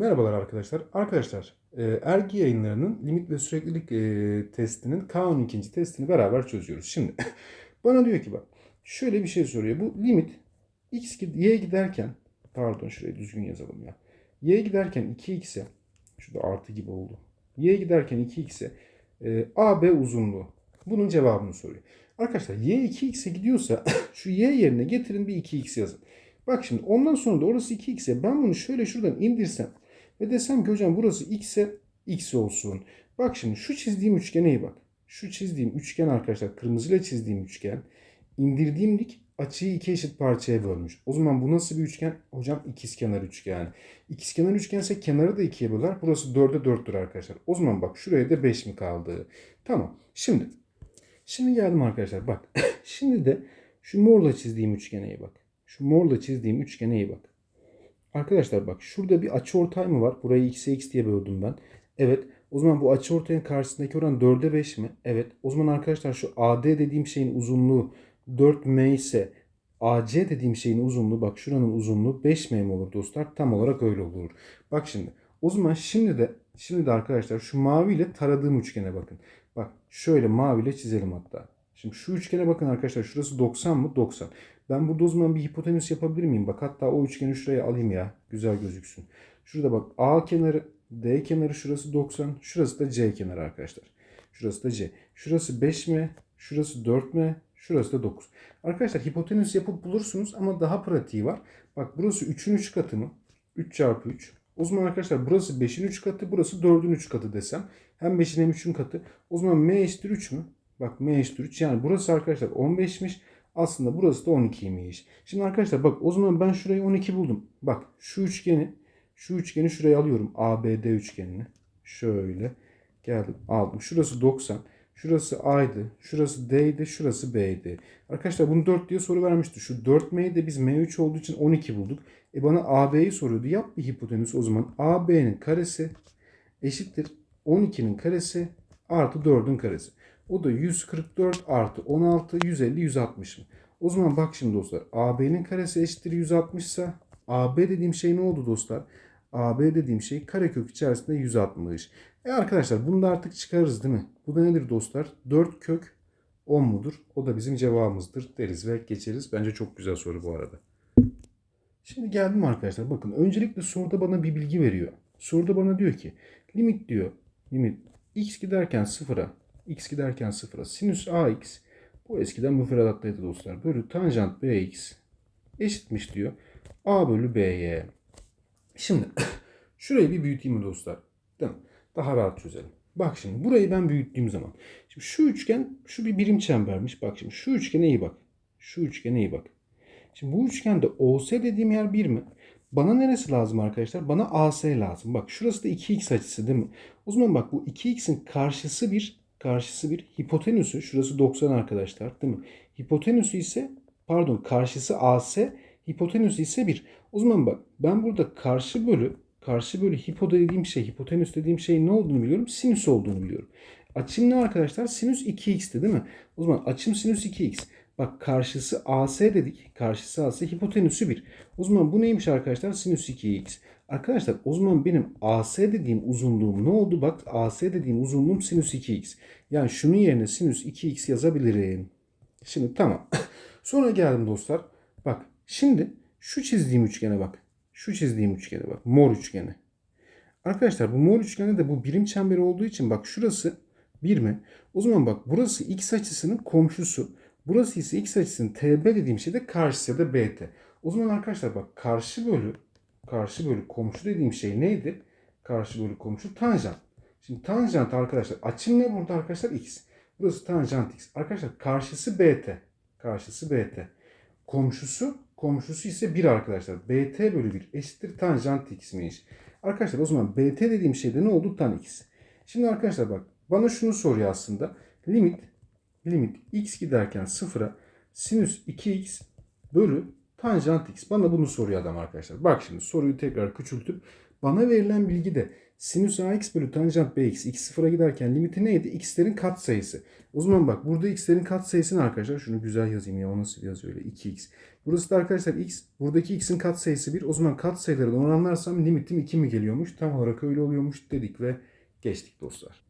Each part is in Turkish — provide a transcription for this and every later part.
Merhabalar arkadaşlar. Arkadaşlar, e, Ergi yayınlarının limit ve süreklilik e, testinin K12. testini beraber çözüyoruz. Şimdi bana diyor ki bak şöyle bir şey soruyor. Bu limit x y'ye giderken pardon şurayı düzgün yazalım ya. y'ye giderken 2x'e şurada artı gibi oldu. y'ye giderken 2x'e e, AB uzunluğu. Bunun cevabını soruyor. Arkadaşlar y 2x'e gidiyorsa şu y yerine getirin bir 2x yazın. Bak şimdi ondan sonra da orası 2x'e ben bunu şöyle şuradan indirsem ve desem ki hocam burası x'e x olsun. Bak şimdi şu çizdiğim üçgene iyi bak. Şu çizdiğim üçgen arkadaşlar kırmızıyla çizdiğim üçgen indirdiğim dik açıyı iki eşit parçaya bölmüş. O zaman bu nasıl bir üçgen? Hocam ikizkenar üçgen. İkizkenar üçgense kenarı da ikiye böler. Burası 4'e 4'tür arkadaşlar. O zaman bak şuraya da 5 mi kaldı? Tamam. Şimdi şimdi geldim arkadaşlar. Bak. şimdi de şu morla çizdiğim üçgene iyi bak. Şu morla çizdiğim üçgene iyi bak. Arkadaşlar bak şurada bir açıortay mı var? Burayı x'e x diye böldüm ben. Evet. O zaman bu açıortayın karşısındaki oran 4'e 5 mi? Evet. O zaman arkadaşlar şu AD dediğim şeyin uzunluğu 4m ise AC dediğim şeyin uzunluğu bak şuranın uzunluğu 5m mi olur dostlar? Tam olarak öyle olur. Bak şimdi. O zaman şimdi de şimdi de arkadaşlar şu maviyle taradığım üçgene bakın. Bak şöyle maviyle çizelim hatta. Şimdi şu üçgene bakın arkadaşlar. Şurası 90 mı? 90. Ben burada o zaman bir hipotenüs yapabilir miyim? Bak hatta o üçgeni şuraya alayım ya. Güzel gözüksün. Şurada bak A kenarı, D kenarı şurası 90. Şurası da C kenarı arkadaşlar. Şurası da C. Şurası 5M. Şurası 4M. Şurası da 9. Arkadaşlar hipotenüs yapıp bulursunuz ama daha pratiği var. Bak burası 3'ün 3 katı mı? 3 çarpı 3. O zaman arkadaşlar burası 5'in 3 katı, burası 4'ün 3 katı desem. Hem 5'in hem 3'ün katı. O zaman M eşittir 3 mü? Bak M eşittir 3. Yani burası arkadaşlar 15'miş. Aslında burası da 12'ymiş. Şimdi arkadaşlar bak o zaman ben şurayı 12 buldum. Bak şu üçgeni şu üçgeni şuraya alıyorum. ABD üçgenini. Şöyle geldim aldım. Şurası 90. Şurası A'ydı. Şurası D'ydi. Şurası B'ydi. Arkadaşlar bunu 4 diye soru vermişti. Şu 4M'yi de biz M3 olduğu için 12 bulduk. E bana AB'yi soruyordu. Yap bir hipotenüs o zaman. AB'nin karesi eşittir 12'nin karesi artı 4'ün karesi. O da 144 artı 16, 150, 160 mı? O zaman bak şimdi dostlar. AB'nin karesi eşittir 160 ise AB dediğim şey ne oldu dostlar? AB dediğim şey karekök içerisinde 160. E arkadaşlar bunu da artık çıkarırız değil mi? Bu da nedir dostlar? 4 kök 10 mudur? O da bizim cevabımızdır deriz ve geçeriz. Bence çok güzel soru bu arada. Şimdi geldim arkadaşlar. Bakın öncelikle soruda bana bir bilgi veriyor. Soruda bana diyor ki limit diyor. Limit x giderken sıfıra x giderken sıfıra sinüs ax bu eskiden müfredattaydı dostlar. Bölü tanjant bx eşitmiş diyor. a bölü b'ye. Şimdi şurayı bir büyüteyim mi dostlar? Değil mi? Daha rahat çözelim. Bak şimdi burayı ben büyüttüğüm zaman. Şimdi şu üçgen şu bir birim çembermiş. Bak şimdi şu üçgene iyi bak. Şu üçgene iyi bak. Şimdi bu üçgende OS dediğim yer 1 mi? Bana neresi lazım arkadaşlar? Bana AS lazım. Bak şurası da 2x açısı değil mi? O zaman bak bu 2x'in karşısı bir karşısı bir hipotenüsü. Şurası 90 arkadaşlar değil mi? Hipotenüsü ise pardon karşısı AS hipotenüsü ise 1. O zaman bak ben burada karşı bölü karşı bölü hipo dediğim şey hipotenüs dediğim şeyin ne olduğunu biliyorum. Sinüs olduğunu biliyorum. Açım ne arkadaşlar? Sinüs 2x'ti değil mi? O zaman açım sinüs 2x. Bak karşısı AS dedik. Karşısı AS hipotenüsü 1. O zaman bu neymiş arkadaşlar? Sinüs 2x. Arkadaşlar o zaman benim AS dediğim uzunluğum ne oldu? Bak AS dediğim uzunluğum sinüs 2x. Yani şunun yerine sinüs 2x yazabilirim. Şimdi tamam. Sonra geldim dostlar. Bak şimdi şu çizdiğim üçgene bak. Şu çizdiğim üçgene bak. Mor üçgene. Arkadaşlar bu mor üçgende de bu birim çemberi olduğu için bak şurası 1 mi? O zaman bak burası x açısının komşusu. Burası ise x açısının TB dediğim şey de karşısı ya da BT. O zaman arkadaşlar bak karşı bölü karşı bölü komşu dediğim şey neydi? Karşı bölü komşu tanjant. Şimdi tanjant arkadaşlar açım ne burada arkadaşlar? X. Burası tanjant x. Arkadaşlar karşısı BT. Karşısı BT. Komşusu komşusu ise 1 arkadaşlar. BT bölü 1 eşittir tanjant x'miş. Arkadaşlar o zaman BT dediğim şeyde ne oldu? Tan x. Şimdi arkadaşlar bak bana şunu soruyor aslında. Limit limit x giderken sıfıra sinüs 2x bölü tanjant x. Bana bunu soruyor adam arkadaşlar. Bak şimdi soruyu tekrar küçültüp Bana verilen bilgi de sinüs ax bölü tanjant bx x sıfıra giderken limiti neydi? x'lerin katsayısı. O zaman bak burada x'lerin katsayısını arkadaşlar şunu güzel yazayım ya o nasıl yazıyor öyle 2x. Burası da arkadaşlar x. Buradaki x'in katsayısı 1. O zaman katsayıları da oranlarsam limitim 2 mi geliyormuş? Tam olarak öyle oluyormuş dedik ve geçtik dostlar.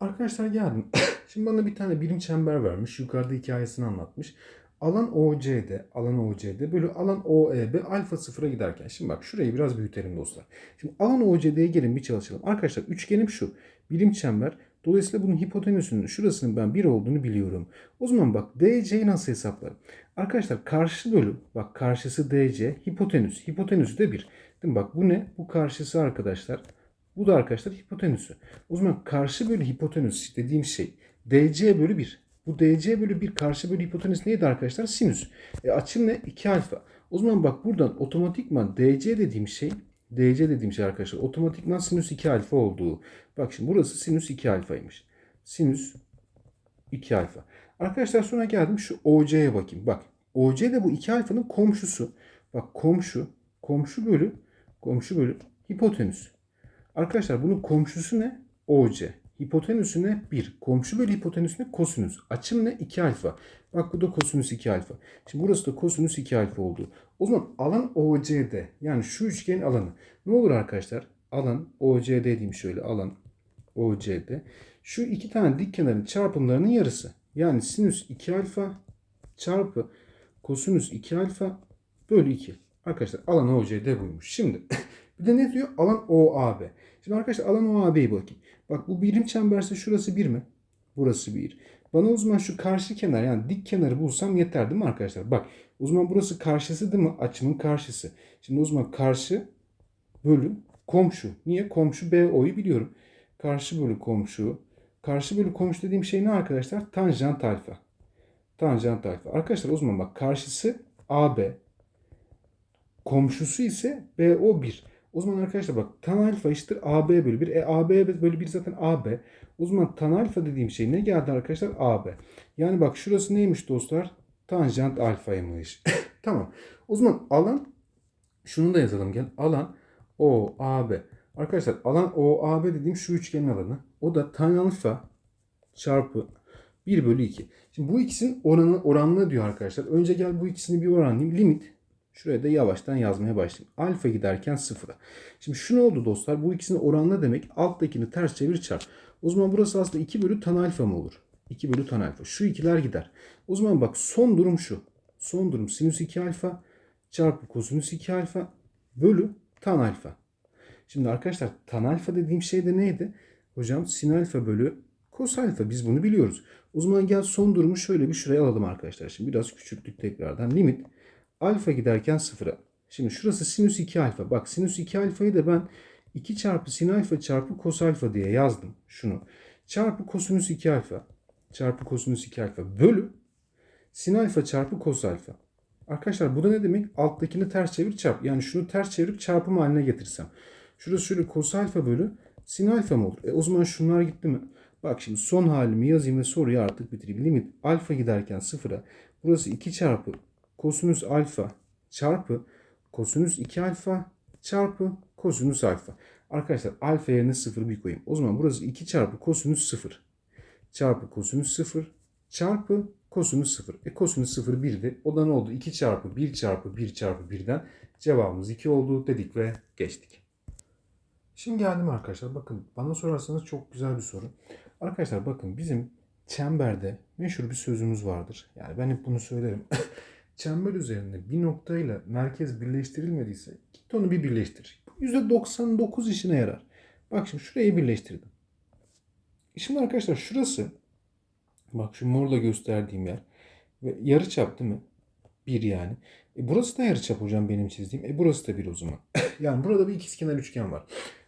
Arkadaşlar geldim. Şimdi bana bir tane birim çember vermiş. Yukarıda hikayesini anlatmış. Alan OCD, alan OCD bölü alan OEB alfa sıfıra giderken. Şimdi bak şurayı biraz büyütelim dostlar. Şimdi alan OCD'ye gelin bir çalışalım. Arkadaşlar üçgenim şu. Birim çember. Dolayısıyla bunun hipotenüsünün şurasının ben 1 olduğunu biliyorum. O zaman bak DC'yi nasıl hesaplarım? Arkadaşlar karşı bölü bak karşısı DC hipotenüs. Hipotenüsü de 1. Değil mi? Bak bu ne? Bu karşısı arkadaşlar. Bu da arkadaşlar hipotenüsü. O zaman karşı bölü hipotenüs dediğim şey DC bölü 1. Bu DC bölü 1 karşı bölü hipotenüs neydi arkadaşlar? Sinüs. E açım ne? 2 alfa. O zaman bak buradan otomatikman DC dediğim şey DC dediğim şey arkadaşlar otomatikman sinüs 2 alfa olduğu. Bak şimdi burası sinüs 2 alfaymış. Sinüs 2 alfa. Arkadaşlar sonra geldim şu OC'ye bakayım. Bak OC de bu 2 alfanın komşusu. Bak komşu, komşu bölü, komşu bölü hipotenüs. Arkadaşlar bunun komşusu ne? OC. Hipotenüsü ne? 1. Komşu bölü hipotenüsü ne? Kosinüs. Açım ne? 2 alfa. Bak bu da kosinüs 2 alfa. Şimdi burası da kosinüs 2 alfa oldu. O zaman alan OCD yani şu üçgenin alanı. Ne olur arkadaşlar? Alan OCD diyeyim şöyle alan OCD. Şu iki tane dik kenarın çarpımlarının yarısı. Yani sinüs 2 alfa çarpı kosinüs 2 alfa bölü 2. Arkadaşlar alan OCD buymuş. Şimdi bir de ne diyor? Alan OAB. Şimdi arkadaşlar alan OAB'yi bakayım. Bak bu birim çemberse şurası 1 mi? Burası 1. Bana o zaman şu karşı kenar yani dik kenarı bulsam yeter değil mi arkadaşlar? Bak o zaman burası karşısı değil mi? Açımın karşısı. Şimdi o zaman karşı bölü komşu. Niye? Komşu BO'yu biliyorum. Karşı bölü komşu. Karşı bölü komşu dediğim şey ne arkadaşlar? Tanjant alfa. Tanjant alfa. Arkadaşlar o zaman bak karşısı AB. Komşusu ise BO1. O zaman arkadaşlar bak tan alfa eşittir AB bölü 1. E AB bölü 1 zaten AB. O zaman tan alfa dediğim şey ne geldi arkadaşlar? AB. Yani bak şurası neymiş dostlar? Tanjant alfaymış. tamam. O zaman alan şunu da yazalım gel. Alan OAB. Arkadaşlar alan OAB dediğim şu üçgenin alanı. O da tan alfa çarpı 1 bölü 2. Şimdi bu ikisinin oranı oranlı diyor arkadaşlar. Önce gel bu ikisini bir oranlayayım. Limit Şuraya da yavaştan yazmaya başlayayım. Alfa giderken sıfıra. Şimdi şu ne oldu dostlar? Bu ikisini oranla demek alttakini ters çevir çarp. O zaman burası aslında 2 bölü tan alfa mı olur? 2 bölü tan alfa. Şu ikiler gider. O zaman bak son durum şu. Son durum sinüs 2 alfa çarpı kosinüs 2 alfa bölü tan alfa. Şimdi arkadaşlar tan alfa dediğim şey de neydi? Hocam sin alfa bölü kos alfa. Biz bunu biliyoruz. O zaman gel son durumu şöyle bir şuraya alalım arkadaşlar. Şimdi biraz küçülttük tekrardan. Limit alfa giderken sıfıra. Şimdi şurası sinüs 2 alfa. Bak sinüs 2 alfayı da ben 2 çarpı sin alfa çarpı kos alfa diye yazdım. Şunu. Çarpı kosinüs 2 alfa. Çarpı kosinüs 2 alfa. Bölü sin alfa çarpı kos alfa. Arkadaşlar bu da ne demek? Alttakini ters çevir çarp. Yani şunu ters çevirip çarpım haline getirsem. Şurası şöyle kos alfa bölü sin alfa mı olur? E o zaman şunlar gitti mi? Bak şimdi son halimi yazayım ve soruyu artık bitireyim. Limit alfa giderken sıfıra. Burası 2 çarpı kosinüs alfa çarpı kosinüs 2 alfa çarpı kosinüs alfa. Arkadaşlar alfa yerine 0 bir koyayım. O zaman burası 2 çarpı kosinüs 0 çarpı kosinüs 0 çarpı kosinüs 0. E kosinüs 0 1'di. O da ne oldu? 2 çarpı 1 çarpı 1 çarpı 1'den cevabımız 2 oldu dedik ve geçtik. Şimdi geldim arkadaşlar. Bakın bana sorarsanız çok güzel bir soru. Arkadaşlar bakın bizim çemberde meşhur bir sözümüz vardır. Yani ben hep bunu söylerim. çember üzerinde bir noktayla merkez birleştirilmediyse git onu bir birleştir. %99 işine yarar. Bak şimdi şurayı birleştirdim. Şimdi arkadaşlar şurası bak şu morla gösterdiğim yer ve yarı çap değil mi? Bir yani. E burası da yarı çap hocam benim çizdiğim. E burası da bir o zaman. yani burada bir ikizkenar üçgen var.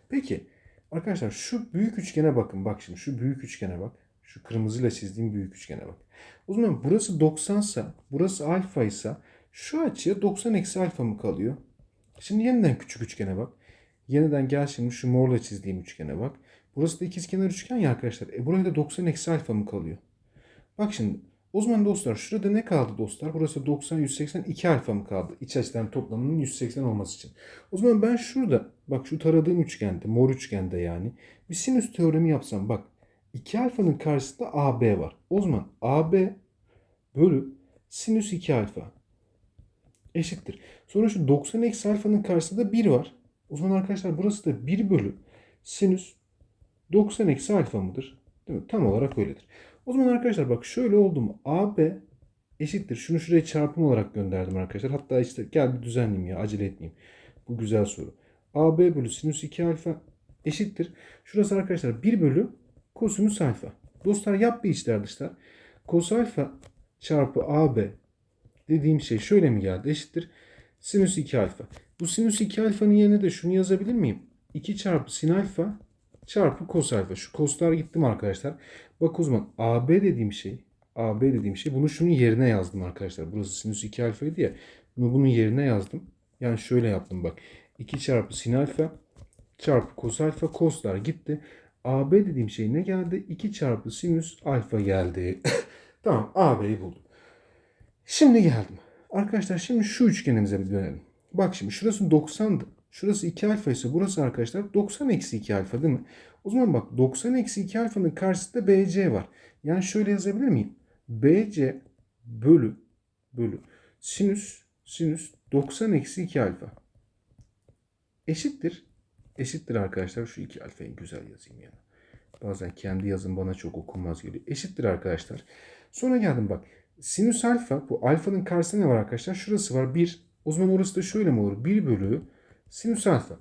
Peki arkadaşlar şu büyük üçgene bakın. Bak şimdi şu büyük üçgene bak. Şu kırmızıyla çizdiğim büyük üçgene bak. O zaman burası 90 ise, burası alfa ise şu açıya 90 eksi alfa mı kalıyor? Şimdi yeniden küçük üçgene bak. Yeniden gel şimdi şu morla çizdiğim üçgene bak. Burası da ikizkenar üçgen ya arkadaşlar. E buraya da 90 eksi alfa mı kalıyor? Bak şimdi O zaman dostlar şurada ne kaldı dostlar? Burası 90, 180, 2 alfa mı kaldı? İç açıların toplamının 180 olması için. O zaman ben şurada bak şu taradığım üçgende, mor üçgende yani bir sinüs teoremi yapsam bak 2 alfanın karşısında AB var. O zaman AB bölü sinüs 2 alfa eşittir. Sonra şu 90 eksi alfanın karşısında 1 var. O zaman arkadaşlar burası da 1 bölü sinüs 90 eksi alfa mıdır? Değil mi? Tam olarak öyledir. O zaman arkadaşlar bak şöyle oldu mu? AB eşittir. Şunu şuraya çarpım olarak gönderdim arkadaşlar. Hatta işte gel bir düzenleyeyim ya acele etmeyeyim. Bu güzel soru. AB bölü sinüs 2 alfa eşittir. Şurası arkadaşlar 1 bölü kosinüs alfa. Dostlar yap bir içler dışlar. Kos alfa çarpı AB dediğim şey şöyle mi geldi? Eşittir. Sinüs 2 alfa. Bu sinüs 2 alfanın yerine de şunu yazabilir miyim? 2 çarpı sin alfa çarpı kos alfa. Şu koslar gittim arkadaşlar. Bak o zaman AB dediğim şey AB dediğim şey bunu şunun yerine yazdım arkadaşlar. Burası sinüs 2 alfaydı ya. Bunu bunun yerine yazdım. Yani şöyle yaptım bak. 2 çarpı sin alfa çarpı kos alfa koslar gitti. AB dediğim şey ne geldi? 2 çarpı sinüs alfa geldi. tamam AB'yi buldum. Şimdi geldim. Arkadaşlar şimdi şu üçgenimize bir dönelim. Bak şimdi şurası 90'dı. Şurası 2 alfa ise burası arkadaşlar 90 eksi 2 alfa değil mi? O zaman bak 90 eksi 2 alfanın karşısında BC var. Yani şöyle yazabilir miyim? BC bölü bölü sinüs sinüs 90 eksi 2 alfa eşittir. Eşittir arkadaşlar. Şu 2 alfayı güzel yazayım ya. Bazen kendi yazım bana çok okunmaz geliyor. Eşittir arkadaşlar. Sonra geldim bak. Sinüs alfa bu alfanın karşısında ne var arkadaşlar? Şurası var 1. O zaman orası da şöyle mi olur? 1 bölü sinüs alfa.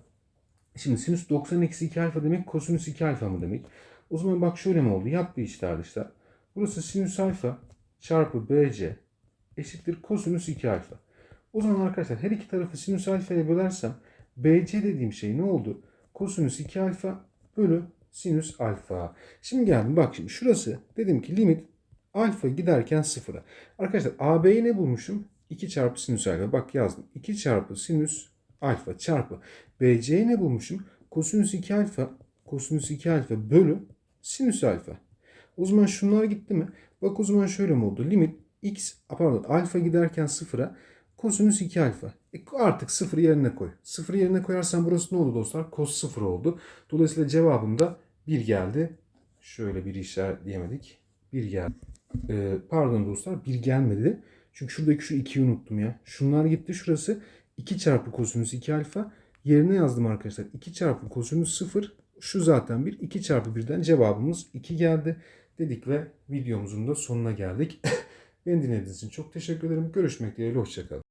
Şimdi sinüs 90 eksi 2 alfa demek kosinüs 2 alfa mı demek? O zaman bak şöyle mi oldu? Yap bir içler dışlar. Burası sinüs alfa çarpı bc eşittir kosinüs 2 alfa. O zaman arkadaşlar her iki tarafı sinüs alfaya bölersem bc dediğim şey ne oldu? Kosinüs 2 alfa bölü sinüs alfa. Şimdi geldim bak şimdi şurası dedim ki limit alfa giderken sıfıra. Arkadaşlar AB'yi ne bulmuşum? 2 çarpı sinüs alfa. Bak yazdım. 2 çarpı sinüs alfa çarpı BC'yi ne bulmuşum? Kosinüs 2 alfa kosinüs 2 alfa bölü sinüs alfa. O zaman şunlar gitti mi? Bak o zaman şöyle mi oldu? Limit x pardon alfa giderken sıfıra kosinüs 2 alfa. E artık sıfır yerine koy. Sıfır yerine koyarsan burası ne oldu dostlar? Kos sıfır oldu. Dolayısıyla cevabım da 1 geldi. Şöyle bir işaretleyemedik. 1 geldi. Ee, pardon dostlar 1 gelmedi. Çünkü şuradaki şu 2'yi unuttum ya. Şunlar gitti. Şurası 2 çarpı kosinüs 2 alfa. Yerine yazdım arkadaşlar. 2 çarpı kosinüs 0. Şu zaten 1. 2 çarpı 1'den cevabımız 2 geldi. Dedik ve videomuzun da sonuna geldik. Beni dinlediğiniz için çok teşekkür ederim. Görüşmek dileğiyle. Hoşçakalın.